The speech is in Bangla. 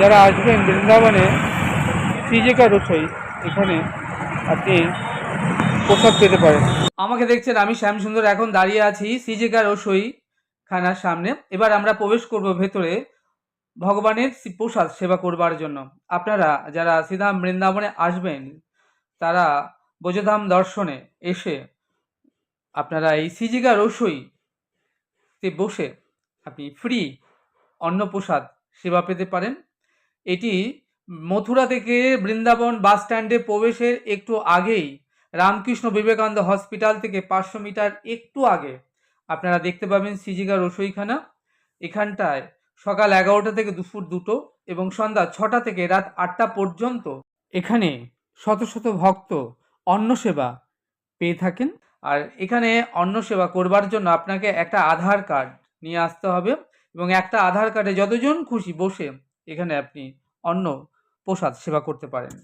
যারা আসবেন বৃন্দাবনে সিজেকা রসই এখানে আপনি প্রসাদ পেতে পারেন। আমাকে দেখছেন, আমি শ্যামসুন্দর, এখন দাঁড়িয়ে আছি সিজেকা রসই খানার সামনে। এবার আমরা প্রবেশ করব ভেতরে ভগবানের প্রসাদ সেবা করবার জন্য। আপনারা যারা শ্রীধাম বৃন্দাবনে আসবেন, তারা বোঝধাম দর্শনে এসে আপনারা এই সিজিকা রসই তে বসে আপনি ফ্রি অন্নপ্রসাদ সেবা পেতে পারেন। এটি মথুরা থেকে বৃন্দাবন বাস স্ট্যান্ডে প্রবেশের একটু আগেই রামকৃষ্ণ বিবেকানন্দ হসপিটাল থেকে পাঁচশো মিটার একটু আগে। আপনারা দেখতে পাবেন সিজিকা রসইখানা। এখানটায় সকাল এগারোটা থেকে দুপুর দুটো এবং সন্ধ্যা ছটা থেকে রাত আটটা পর্যন্ত এখানে শত শত ভক্ত অন্ন সেবা পেয়ে থাকেন। আর এখানে অন্ন সেবা করবার জন্য আপনাকে একটা আধার কার্ড নিয়ে আসতে হবে এবং একটা আধার কার্ডে যতজন খুশি বসে এখানে আপনি অন্য প্রসাদ সেবা করতে পারেন।